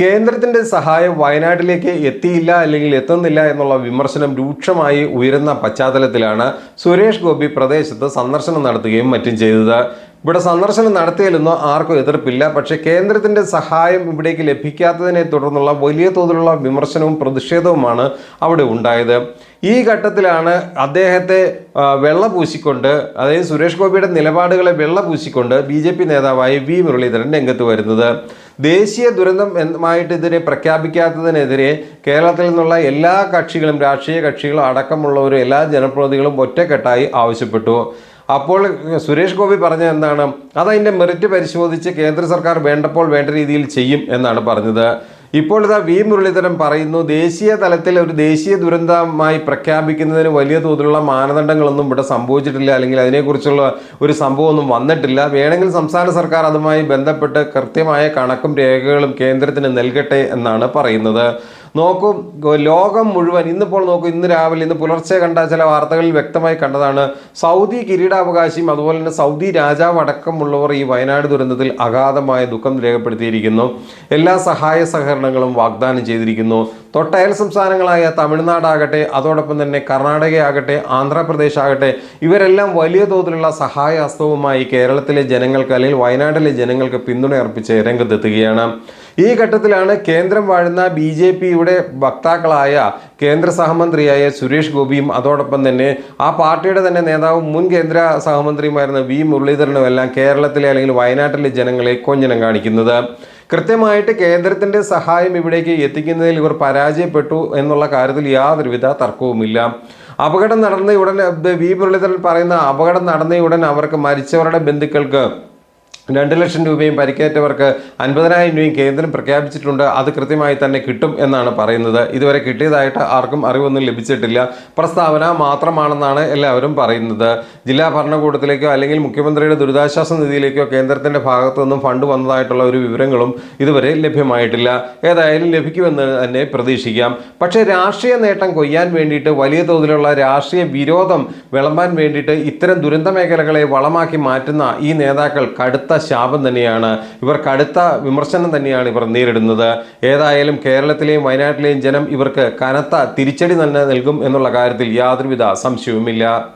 കേന്ദ്രത്തിന്റെ സഹായം വയനാട്ടിലേക്ക് എത്തിയില്ല അല്ലെങ്കിൽ എത്തുന്നില്ല എന്നുള്ള വിമർശനം രൂക്ഷമായി ഉയരുന്ന പശ്ചാത്തലത്തിലാണ് സുരേഷ് ഗോപി പ്രദേശത്ത് സന്ദർശനം നടത്തുകയും മറ്റും ചെയ്തത്. ഇവിടെ സന്ദർശനം നടത്തിയാലൊന്നും ആർക്കും എതിർപ്പില്ല. പക്ഷേ കേന്ദ്രത്തിന്റെ സഹായം ഇവിടേക്ക് ലഭിക്കാത്തതിനെ തുടർന്നുള്ള വലിയ തോതിലുള്ള വിമർശനവും പ്രതിഷേധവുമാണ് അവിടെ ഉണ്ടായത്. ഈ ഘട്ടത്തിലാണ് അദ്ദേഹത്തെ വെള്ള പൂശിക്കൊണ്ട് അതായത് സുരേഷ് ഗോപിയുടെ നിലപാടുകളെ വെള്ള പൂശിക്കൊണ്ട് ബി നേതാവായ വി മുരളീധരൻ രംഗത്ത് വരുന്നത്. ദേശീയ ദുരന്തം എന്നമായിട്ട് ഇതിനെ പ്രഖ്യാപിക്കാത്തതിനെതിരെ കേരളത്തിൽ നിന്നുള്ള എല്ലാ കക്ഷികളും രാഷ്ട്രീയ കക്ഷികളും അടക്കമുള്ളവരും എല്ലാ ജനപ്രതിനിധികളും ഒറ്റക്കെട്ടായി ആവശ്യപ്പെട്ടു. അപ്പോൾ സുരേഷ് ഗോപി പറഞ്ഞ എന്താണ്? അതതിന്റെ മെറിറ്റ് പരിശോധിച്ച് കേന്ദ്ര സർക്കാർ വേണ്ടപ്പോൾ വേണ്ട രീതിയിൽ ചെയ്യും എന്നാണ് പറഞ്ഞത്. ഇപ്പോൾ ഇതാ വി മുരളീധരൻ പറയുന്നു ദേശീയ തലത്തിൽ ഒരു ദേശീയ ദുരന്തമായി പ്രഖ്യാപിക്കുന്നതിന് വലിയ തോതിലുള്ള മാനദണ്ഡങ്ങളൊന്നും ഇവിടെ സംഭവിച്ചിട്ടില്ല അല്ലെങ്കിൽ അതിനെക്കുറിച്ചുള്ള ഒരു സംഭവമൊന്നും വന്നിട്ടില്ല. വേണമെങ്കിൽ സംസ്ഥാന സർക്കാർ അതുമായി ബന്ധപ്പെട്ട് കൃത്യമായ കണക്കും രേഖകളും കേന്ദ്രത്തിന് നൽകട്ടെ എന്നാണ് പറയുന്നത്. നോക്കൂ ലോകം മുഴുവൻ ഇന്നിപ്പോൾ നോക്കൂ ഇന്ന് രാവിലെ ഇന്ന് പുലർച്ചെ കണ്ട ചില വാർത്തകളിൽ വ്യക്തമായി കണ്ടതാണ്. സൗദി കിരീടാവകാശിയും അതുപോലെ തന്നെ സൗദി രാജാവ് അടക്കമുള്ളവർ ഈ വയനാട് ദുരന്തത്തിൽ അഗാധമായ ദുഃഖം രേഖപ്പെടുത്തിയിരിക്കുന്നു. എല്ലാ സഹായ സഹകരണങ്ങളും വാഗ്ദാനം ചെയ്തിരിക്കുന്നു. തൊട്ടയൽ സംസ്ഥാനങ്ങളായ തമിഴ്നാടാകട്ടെ അതോടൊപ്പം തന്നെ കർണാടകയാകട്ടെ ആന്ധ്രാപ്രദേശ് ആകട്ടെ ഇവരെല്ലാം വലിയ തോതിലുള്ള സഹായ ഹസ്തവുമായി കേരളത്തിലെ ജനങ്ങൾക്ക് അല്ലെങ്കിൽ വയനാട്ടിലെ ജനങ്ങൾക്ക് പിന്തുണ അർപ്പിച്ച് രംഗത്തെത്തുകയാണ്. ഈ ഘട്ടത്തിലാണ് കേന്ദ്രം വാഴുന്ന ബി ജെ പിയുടെ വക്താക്കളായ കേന്ദ്ര സഹമന്ത്രിയായ സുരേഷ് ഗോപിയും അതോടൊപ്പം തന്നെ ആ പാർട്ടിയുടെ തന്നെ നേതാവും മുൻ കേന്ദ്ര സഹമന്ത്രിയുമായിരുന്ന വി മുരളീധരനും എല്ലാം കേരളത്തിലെ അല്ലെങ്കിൽ വയനാട്ടിലെ ജനങ്ങളെ കൊഞ്ഞനം കാണിക്കുന്നത്. കൃത്യമായിട്ട് കേന്ദ്രത്തിന്റെ സഹായം ഇവിടേക്ക് എത്തിക്കുന്നതിൽ ഇവർ പരാജയപ്പെട്ടു എന്നുള്ള കാര്യത്തിൽ യാതൊരുവിധ തർക്കവുമില്ല. അപകടം നടന്ന ഉടൻ വി മുരളീധരൻ പറയുന്ന അപകടം നടന്ന ഉടൻ അവർക്ക് മരിച്ചവരുടെ ബന്ധുക്കൾക്ക് രണ്ട് ലക്ഷം രൂപയും പരിക്കേറ്റവർക്ക് അൻപതിനായിരം രൂപയും കേന്ദ്രം പ്രഖ്യാപിച്ചിട്ടുണ്ട്. അത് കൃത്യമായി തന്നെ കിട്ടും എന്നാണ് പറയുന്നത്. ഇതുവരെ കിട്ടിയതായിട്ട് ആർക്കും അറിവൊന്നും ലഭിച്ചിട്ടില്ല. പ്രസ്താവന മാത്രമാണെന്നാണ് എല്ലാവരും പറയുന്നത്. ജില്ലാ ഭരണകൂടത്തിലേക്കോ അല്ലെങ്കിൽ മുഖ്യമന്ത്രിയുടെ ദുരിതാശ്വാസ നിധിയിലേക്കോ കേന്ദ്രത്തിന്റെ ഭാഗത്തു നിന്നും ഫണ്ട് വന്നതായിട്ടുള്ള ഒരു വിവരങ്ങളും ഇതുവരെ ലഭ്യമായിട്ടില്ല. ഏതായാലും ലഭിക്കുമെന്ന് തന്നെ പ്രതീക്ഷിക്കാം. പക്ഷേ രാഷ്ട്രീയ നേട്ടം കൊയ്യാൻ വേണ്ടിയിട്ട് വലിയ തോതിലുള്ള രാഷ്ട്രീയ വിരോധം വിളമ്പാൻ വേണ്ടിയിട്ട് ഇത്തരം ദുരന്ത മേഖലകളെ വളമാക്കി മാറ്റുന്ന ഈ നേതാക്കൾ ശാപം തന്നെയാണ്. ഇവർ കടുത്ത വിമർശനം തന്നെയാണ് ഇവർ നേരിടുന്നത്. ഏതായാലും കേരളത്തിലെയും വയനാട്ടിലെയും ജനം ഇവർക്ക് കനത്ത തിരിച്ചടി തന്നെ നൽകും എന്നുള്ള കാര്യത്തിൽ യാതൊരുവിധ സംശയവുമില്ല.